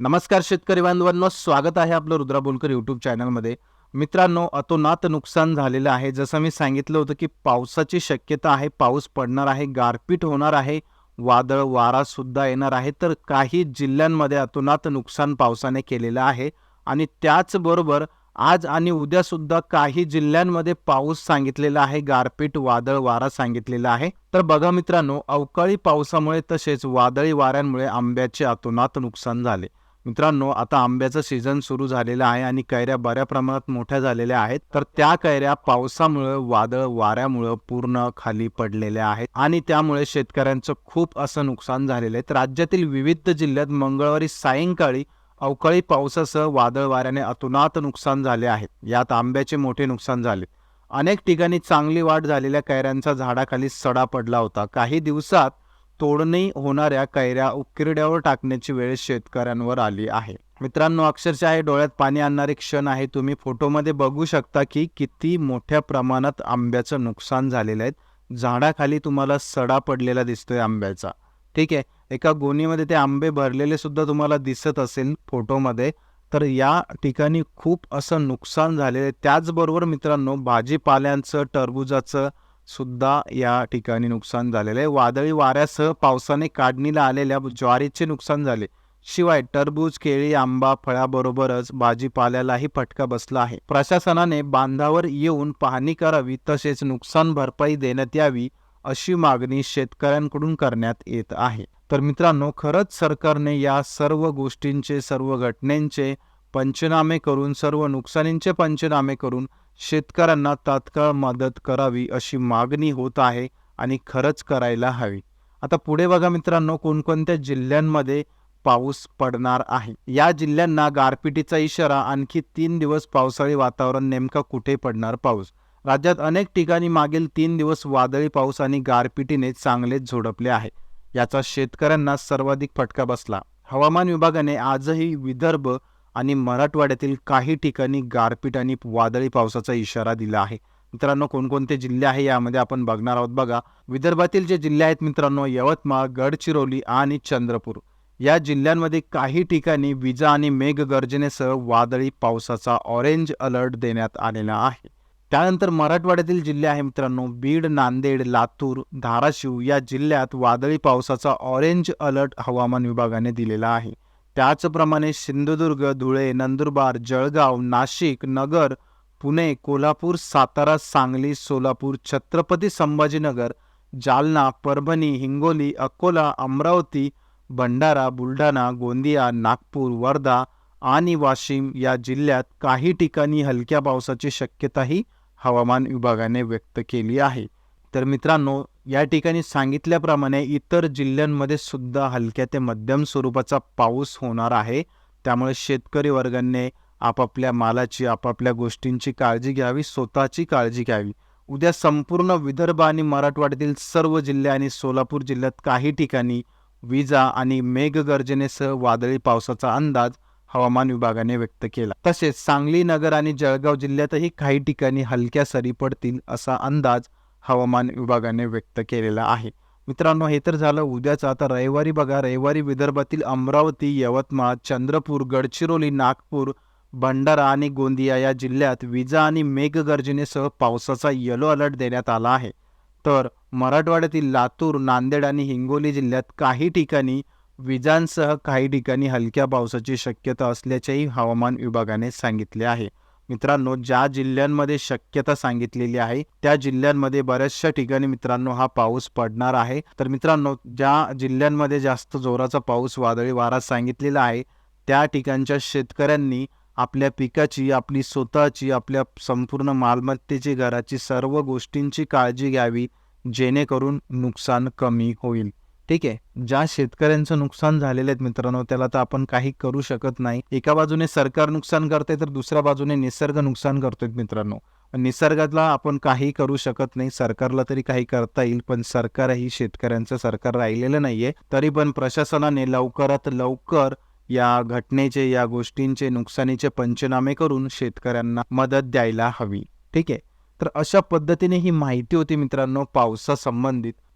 नमस्कार शेतकरी बांधवांनो स्वागत आहे आपलं रुद्रा बोलकर यूट्यूब चॅनलमध्ये मित्रांनो अतोनात नुकसान झालेलं आहे. जसं मी सांगितलं होतं की पावसाची शक्यता आहे पाऊस पडणार आहे गारपीट होणार आहे वादळ वारा सुद्धा येणार आहे. तर काही जिल्ह्यांमध्ये अतोनात नुकसान पावसाने केलेलं आहे. आणि त्याचबरोबर आज आणि उद्या सुद्धा काही जिल्ह्यांमध्ये पाऊस सांगितलेला आहे गारपीट वादळ वारा सांगितलेला आहे. तर बघा मित्रांनो अवकाळी पावसामुळे तसेच वादळी वाऱ्यांमुळे आंब्याचे अतोनात नुकसान झाले. मित्रांनो आता आंब्याचं सीझन सुरू झालेलं आहे आणि कैऱ्या बऱ्या प्रमाणात मोठ्या झालेल्या आहेत. तर त्या कैऱ्या पावसामुळं वादळ वाऱ्यामुळं पूर्ण खाली पडलेल्या आहेत आणि त्यामुळे शेतकऱ्यांचं खूप असं नुकसान झालेलं आहे. तर राज्यातील विविध जिल्ह्यात मंगळवारी सायंकाळी अवकाळी पावसासह वादळ वाऱ्याने अतोनात नुकसान झाले आहे. यात आंब्याचे मोठे नुकसान झाले. अनेक ठिकाणी चांगली वाढ झालेल्या कैऱ्यांचा झाडाखाली सडा पडला होता. काही दिवसात तोडणी होणाऱ्या कैऱ्या उकिरड्यावर टाकण्याची वेळ शेतकऱ्यांवर आली आहे. मित्रांनो अक्षरशः हे डोळ्यात पाणी आणणारे क्षण आहे. तुम्ही फोटोमध्ये बघू शकता की किती मोठ्या प्रमाणात आंब्याचं नुकसान झालेलं आहे. झाडाखाली तुम्हाला सडा पडलेला दिसतोय आंब्याचा. ठीक आहे एका गोणीमध्ये ते आंबे भरलेले सुद्धा तुम्हाला दिसत असेल फोटोमध्ये. तर या ठिकाणी खूप असं नुकसान झालेलं आहे. त्याचबरोबर मित्रांनो भाजीपाल्यांचं टरबुजाचं सुद्धा या ठिकाणी नुकसान झालेलं आहे. वादळी वाऱ्यासह पावसाने काढणीला आलेल्या ज्वारीचे नुकसान झाले. शिवाय टरबूज केळी आंबा फळाबरोबरच भाजीपाल्यालाही फटका बसला आहे. प्रशासनाने बांधावर येऊन पाहणी करावी तसेच नुकसान भरपाई देण्यात यावी अशी मागणी शेतकऱ्यांकडून करण्यात येत आहे. तर मित्रांनो खरंच सरकारने या सर्व गोष्टींचे सर्व घटनेंचे पंचनामे करून सर्व नुकसानींचे पंचनामे करून शेतकऱ्यांना तात्काळ मदत करावी अशी मागणी होत आहे आणि खरंच करायला हवी. आता पुढे बघा मित्रांनो कोणकोणत्या जिल्ह्यांमध्ये पाऊस पडणार आहे? या जिल्ह्यांना गारपिटीचा इशारा आणखी तीन दिवस पावसाळी वातावरण नेमका कुठे पडणार पाऊस? राज्यात अनेक ठिकाणी मागील तीन दिवस वादळी पाऊस आणि गारपिटीने चांगलेच झोडपले आहे. याचा शेतकऱ्यांना सर्वाधिक फटका बसला. हवामान विभागाने आजही विदर्भ आणि मराठवाड्यातील काही ठिकाणी गारपीट आणि वादळी पावसाचा इशारा दिला आहे. मित्रांनो कोणकोणते जिल्हे आहे यामध्ये आपण बघणार आहोत बघा. विदर्भातील जे जिल्हे आहेत मित्रांनो यवतमाळ गडचिरोली आणि चंद्रपूर. या जिल्ह्यांमध्ये काही ठिकाणी विजा आणि मेघगर्जनेसह वादळी पावसाचा ऑरेंज अलर्ट देण्यात आलेला आहे. त्यानंतर मराठवाड्यातील जिल्हे आहे मित्रांनो बीड नांदेड लातूर धाराशिव या जिल्ह्यात वादळी पावसाचा ऑरेंज अलर्ट हवामान विभागाने दिलेला आहे. त्याचप्रमाणे सिंधुदुर्ग धुळे नंदुरबार जळगाव नाशिक नगर पुणे कोल्हापूर सातारा सांगली सोलापूर छत्रपती संभाजीनगर जालना परभणी हिंगोली अकोला अमरावती भंडारा बुलढाणा गोंदिया नागपूर वर्धा आणि वाशिम या जिल्ह्यात काही ठिकाणी हलक्या पावसाची शक्यताही हवामान विभागाने व्यक्त केली आहे. तर मित्रांनो या ठिकाणी सांगितल्याप्रमाणे इतर जिल्ह्यांमध्ये सुद्धा हलक्या ते मध्यम स्वरूपाचा पाऊस होणार आहे. त्यामुळे शेतकरी वर्गाने आपापल्या मालाची आपापल्या गोष्टींची काळजी घ्यावी स्वतःची काळजी घ्यावी. उद्या संपूर्ण विदर्भ आणि मराठवाड्यातील सर्व जिल्हे आणि सोलापूर जिल्ह्यात काही ठिकाणी विजा आणि मेघगर्जनेसह वादळी पावसाचा अंदाज हवामान विभागाने व्यक्त केला. तसेच सांगली नगर आणि जळगाव जिल्ह्यातही काही ठिकाणी हलक्या सरी पडतील असा अंदाज हवामान विभागाने व्यक्त केलेला आहे. मित्रांनो हे तर झालं उद्याचं. आता रविवारी बघा रविवारी विदर्भातील अमरावती यवतमाळ चंद्रपूर गडचिरोली नागपूर भंडारा आणि गोंदिया या जिल्ह्यात विजा आणि मेघगर्जनेसह पावसाचा येलो अलर्ट देण्यात आला आहे. तर मराठवाड्यातील लातूर नांदेड आणि हिंगोली जिल्ह्यात काही ठिकाणी विजांसह काही ठिकाणी हलक्या पावसाची शक्यता असल्याचेही हवामान विभागाने सांगितले आहे. मित्रांनो ज्या जिल्ह्यांमध्ये शक्यता सांगितलेली आहे त्या जिल्ह्यांमध्ये बऱ्याचशा ठिकाणी मित्रांनो हा पाऊस पडणार आहे. तर मित्रांनो ज्या जिल्ह्यांमध्ये जास्त जोराचा पाऊस वादळी वारा सांगितलेला आहे त्या ठिकाणच्या शेतकऱ्यांनी आपल्या पिकाची आपली स्वतःची आपल्या संपूर्ण मालमत्तेची घराची सर्व गोष्टींची काळजी घ्यावी जेणेकरून नुकसान कमी होईल. ठीक आहे. ज्या शेतकऱ्यांचं नुकसान झालेलं आहेत मित्रांनो त्याला तर आपण काही करू शकत नाही. एका बाजूने सरकार नुकसान करते तर दुसऱ्या बाजूने निसर्ग नुकसान करतोय मित्रांनो. निसर्गातला आपण काही करू शकत नाही. सरकारला तरी काही करता येईल पण सरकारही शेतकऱ्यांचं सरकार राहिलेलं नाहीये. तरी पण प्रशासनाने लवकरात लवकर या घटनेचे या गोष्टींचे नुकसानीचे पंचनामे करून शेतकऱ्यांना मदत द्यायला हवी. ठीक आहे. तर अशा पद्धतीने ही माहिती होती मित्रांनो पावसासंबंधित.